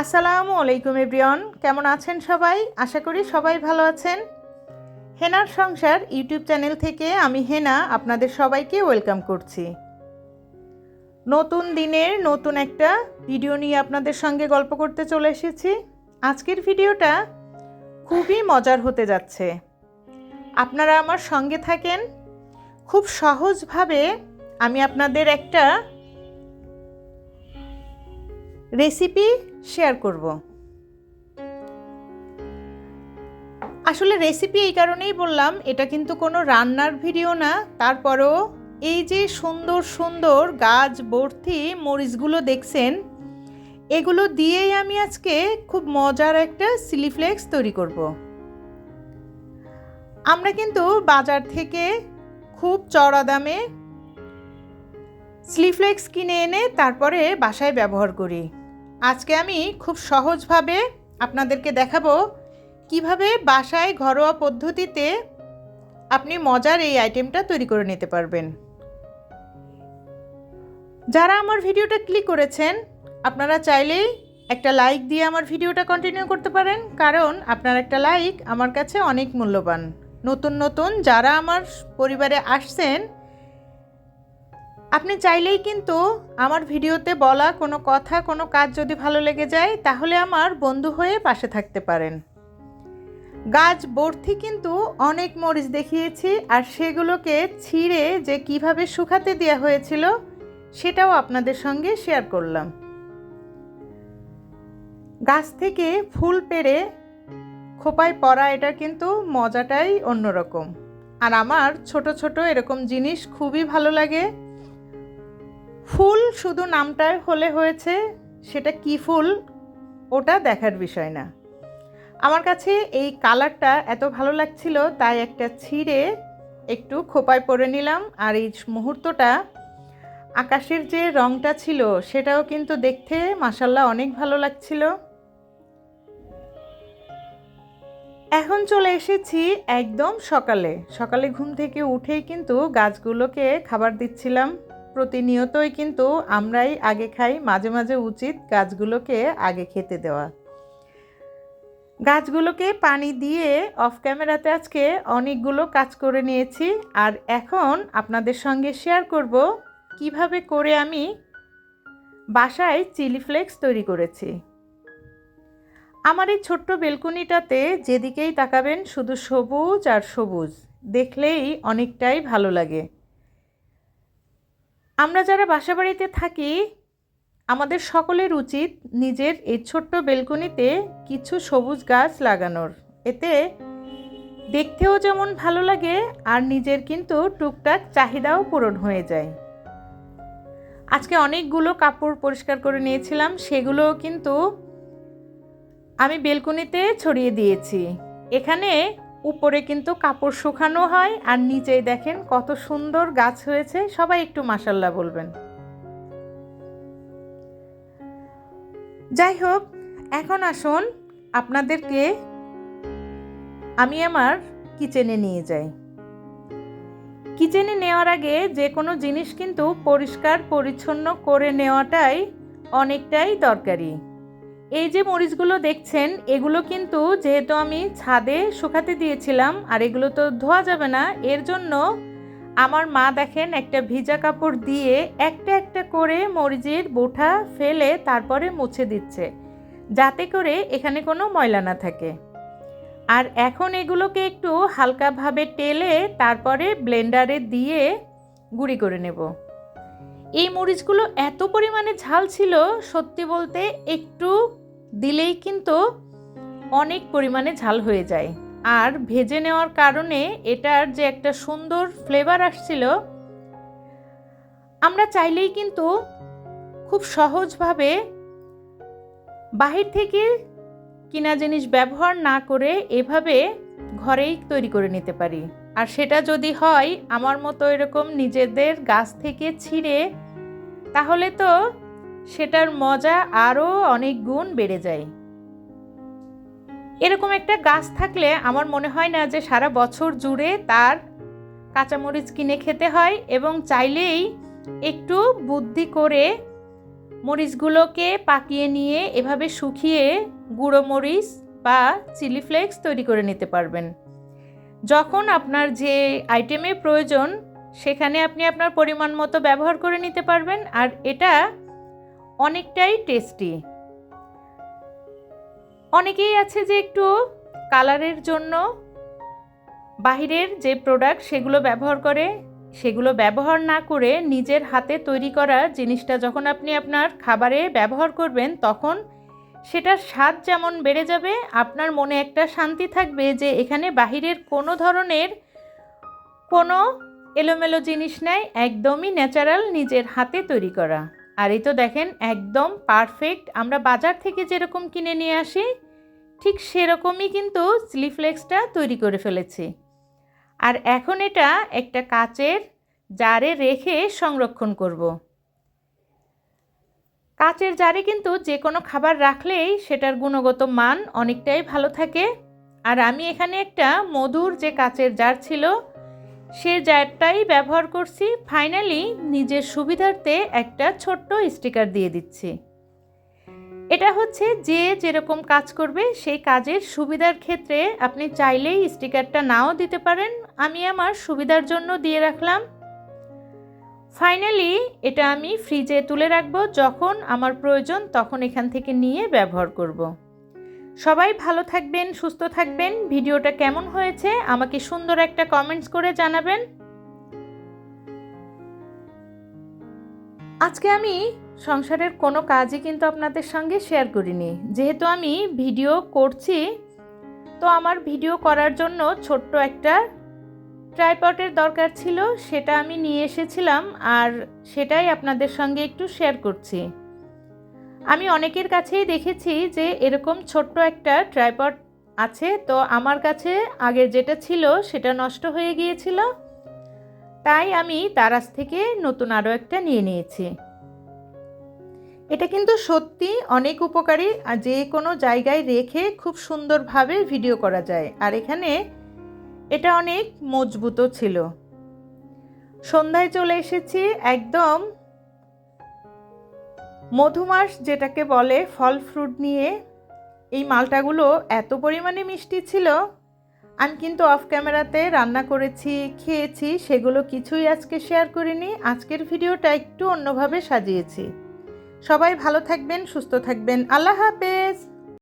আসসালামু আলাইকুম, এভরিওয়ান। কেমন আছেন সবাই? আশা করি সবাই ভালো আছেন। হেনার সংসার ইউটিউব চ্যানেল থেকে আমি হেনা আপনাদের সবাইকে ওয়েলকাম করছি। নতুন দিনের নতুন একটা ভিডিও নিয়ে আপনাদের সঙ্গে গল্প করতে চলে এসেছি। আজকের ভিডিওটা খুবই মজার হতে যাচ্ছে। আপনারা আমার সঙ্গে থাকেন। খুব সহজভাবে আমি আপনাদের একটা রেসিপি শেয়ার করব। আসলে রেসিপি এই কারণেই বললাম, এটা কিন্তু কোনো রান্নার ভিডিও না। তারপরেও এই যে সুন্দর সুন্দর গাছ ভর্তি মরিচগুলো দেখছেন, এগুলো দিয়েই আমি আজকে খুব মজার একটা সিলিফ্লেক্স তৈরি করব। আমরা কিন্তু বাজার থেকে খুব চড়া দামে স্লিফ্লেক্স কিনে এনে তারপরে বাসায় ব্যবহার করি। আজকে আমি খুব সহজভাবে আপনাদেরকে দেখাবো কীভাবে বাসায় ঘরোয়া পদ্ধতিতে আপনি মজার এই আইটেমটা তৈরি করে নিতে পারবেন। যারা আমার ভিডিওটা ক্লিক করেছেন, আপনারা চাইলেই একটা লাইক দিয়ে আমার ভিডিওটা কন্টিনিউ করতে পারেন, কারণ আপনার একটা লাইক আমার কাছে অনেক মূল্যবান। নতুন নতুন যারা আমার পরিবারে আসছেন আপনি চাইলেই কিন্তু আমার ভিডিওতে বলা কোনো কথা, কোনো কাজ যদি ভালো লেগে যায়, তাহলে আমার বন্ধু হয়ে পাশে থাকতে পারেন। গাছ ভর্তি কিন্তু অনেক মরিচ দেখিয়েছি, আর সেগুলোকে ছিঁড়ে যে কীভাবে শুকাতে দেওয়া হয়েছিল, সেটাও আপনাদের সঙ্গে শেয়ার করলাম। গাছ থেকে ফুল পেড়ে খোপায় পড়া, এটা কিন্তু মজাটাই অন্যরকম। আর আমার ছোট ছোট এরকম জিনিস খুবই ভালো লাগে। ফুল শুধু নামটায় হলে হয়েছে, সেটা কি ফুল? ওটা দেখার বিষয় না। আমার কাছে এই কালারটা এত ভালো লাগছিল, তাই একটা ছিঁড়ে একটু খোপায় পরে নিলাম। আর এই মুহূর্তটা আকাশের যে রংটা ছিল, সেটাও কিন্তু দেখতে মাসাল্লাহ অনেক ভালো লাগছিল। এখন চলে এসেছি একদম সকালে। সকালে ঘুম থেকে উঠেই কিন্তু গাছগুলোকে খাবার দিচ্ছিলাম। প্রতিনিয়তই কিন্তু আমরাই আগে খাই, মাঝে মাঝে উচিত গাছগুলোকে আগে খেতে দেওয়া। গাছগুলোকে পানি দিয়ে অফ ক্যামেরাতে আজকে অনেকগুলো কাজ করে নিয়েছি আর এখন আপনাদের সঙ্গে শেয়ার করব কীভাবে করে আমি বাসায় চিলি ফ্লেক্স তৈরি করেছি। আমার এই ছোট্ট বেলকুনিটাতে যেদিকেই তাকাবেন শুধু সবুজ আর সবুজ, দেখলেই অনেকটাই ভালো লাগে। আমরা যারা বাসা বাড়িতে থাকি, আমাদের সকলের উচিত নিজের এই ছোট্ট বেলকনিতে কিছু সবুজ গাছ লাগানোর। এতে দেখতেও যেমন ভালো লাগে, আর নিজের কিন্তু টুকটাক চাহিদাও পূরণ হয়ে যায়। আজকে অনেকগুলো কাপড় পরিষ্কার করে নিয়েছিলাম সেগুলো কিন্তু আমি বেলকনিতে ছড়িয়ে দিয়েছি। এখানে উপরে কিন্তু কাপড় শুকানো হয় আর নিচেই দেখেন কত সুন্দর গাছ হয়েছে। সবাই একটু মাসাল্লাহ বলবেন। যাই হোক, এখন আসুন আপনাদেরকে আমি আমার কিচেনে নিয়ে যাই। কিচেনে নেওয়ার আগে যে কোনো জিনিস কিন্তু পরিষ্কার, পরিচ্ছন্ন করে নেওয়াটাই অনেকটাই দরকারি। এই যে মরিচগুলো দেখছেন, এগুলো কিন্তু যেহেতু আমি ছাদে শুকাতে দিয়েছিলাম আর এগুলো তো ধোয়া যাবে না, এর জন্য আমার মা দেখেন একটা ভিজা কাপড় দিয়ে একটা একটা করে মরিচের বোঠা ফেলে তারপরে মুছে দিচ্ছে, যাতে করে এখানে কোনো ময়লা না থাকে। আর এখন এগুলোকে একটু হালকাভাবে টেলে তারপরে ব্লেন্ডারে দিয়ে গুঁড়ি করে নেব। এই মরিচগুলো এত পরিমাণে ঝাল ছিল, সত্যি বলতে একটু দিলেই কিন্তু অনেক পরিমাণে ঝাল হয়ে যায়। আর ভেজে নেওয়ার কারণে এটার যে একটা সুন্দর ফ্লেভার আসছিল, আমরা চাইলেই কিন্তু খুব সহজভাবে বাহির থেকে কিনা জিনিস ব্যবহার না করে এভাবে ঘরেই তৈরি করে নিতে পারি। আর সেটা যদি হয়, আমার মতো এরকম নিজেদের গাছ থেকে ছিঁড়ে, তাহলে তো সেটার মজা আরও অনেক গুণ বেড়ে যায়। এরকম একটা গাছ থাকলে আমার মনে হয় না যে সারা বছর জুড়ে তার কাঁচামরিচ কিনে খেতে হয় এবং চাইলেই একটু বুদ্ধি করে মরিচগুলোকে পাকিয়ে নিয়ে এভাবে শুকিয়ে গুঁড়ো মরিচ বা চিলি ফ্লেক্স তৈরি করে নিতে পারবেন। যখন আপনার যে আইটেমের প্রয়োজন, সেখানে আপনি আপনার পরিমাণ মতো ব্যবহার করে নিতে পারবেন আর এটা অনেকটাই টেস্টি। অনেকেই আছে যে একটু কালারের জন্য বাহিরের যে প্রোডাক্ট সেগুলো ব্যবহার করে, সেগুলো ব্যবহার না করে নিজের হাতে তৈরি করা জিনিসটা যখন আপনি আপনার খাবারে ব্যবহার করবেন, তখন সেটার স্বাদ যেমন বেড়ে যাবে, আপনার মনে একটা শান্তি থাকবে যে এখানে বাহিরের কোনো ধরনের কোনো এলোমেলো জিনিস নেই, একদমই ন্যাচারাল নিজের হাতে তৈরি করা। আর এই তো দেখেন, একদম পারফেক্ট আমরা বাজার থেকে যেরকম কিনে নিয়ে আসি, ঠিক সেরকমই কিন্তু স্লিফ্লেক্সটা তৈরি করে ফেলেছি। আর এখন এটা একটা কাচের জারে রেখে সংরক্ষণ করব। কাচের জারে কিন্তু যে কোনো খাবার রাখলেই সেটার গুণগত মান অনেকটাই ভালো থাকে। আর আমি এখানে একটা মধুর যে কাচের জার ছিল সে জারটাই ব্যবহার করছি ফাইনালি নিজের সুবিধার্থে একটা ছোট্ট স্টিকার দিয়ে দিচ্ছি এটা হচ্ছে যে যেরকম কাজ করবে সেই কাজের সুবিধার ক্ষেত্রে আপনি চাইলেই স্টিকারটা নাও দিতে পারেন, আমি আমার সুবিধার জন্য দিয়ে রাখলাম ফাইনালি এটা আমি ফ্রিজে তুলে রাখব, যখন আমার প্রয়োজন তখন এখান থেকে নিয়ে ব্যবহার করব। সবাই ভালো থাকবেন, সুস্থ থাকবেন। ভিডিওটা কেমন হয়েছে? আমাকে সুন্দর একটা কমেন্টস করে জানাবেন। আজকে আমি সংসারের কোনো কাজই কিন্তু আপনাদের সঙ্গে শেয়ার করিনি। যেহেতু আমি ভিডিও করছি, তো আমার ভিডিও করার জন্য ছোট্ট একটা ট্রাইপটের দরকার ছিল, সেটা আমি নিয়ে এসেছিলাম, আর সেটাই আপনাদের সঙ্গে একটু শেয়ার করছি। আমি অনেকের কাছেই দেখেছি যে এরকম ছোট্ট একটা ট্রাইপড আছে, তো আমার কাছে আগে যেটা ছিল সেটা নষ্ট হয়ে গিয়েছিল। তাই আমি দারাজ থেকে নতুন আরও একটা নিয়ে নিয়েছি। এটা কিন্তু সত্যি অনেক উপকারী, আর যে কোনো জায়গায় রেখে খুব সুন্দরভাবে ভিডিও করা যায়। আর এখানে এটা অনেক মজবুতও ছিল। সন্ধ্যায় চলে এসেছি একদম মধুমাস যেটাকে বলে ফল ফ্রুট নিয়ে এই মালটাগুলো এত পরিমাণে মিষ্টি ছিল। আমি কিন্তু অফ ক্যামেরাতে রান্না করেছি, খেয়েছি, সেগুলো কিছুই আজকে শেয়ার করিনি। আজকের ভিডিওটা একটু অন্যভাবে সাজিয়েছি। সবাই ভালো থাকবেন, সুস্থ থাকবেন। আল্লাহ হাফেজ!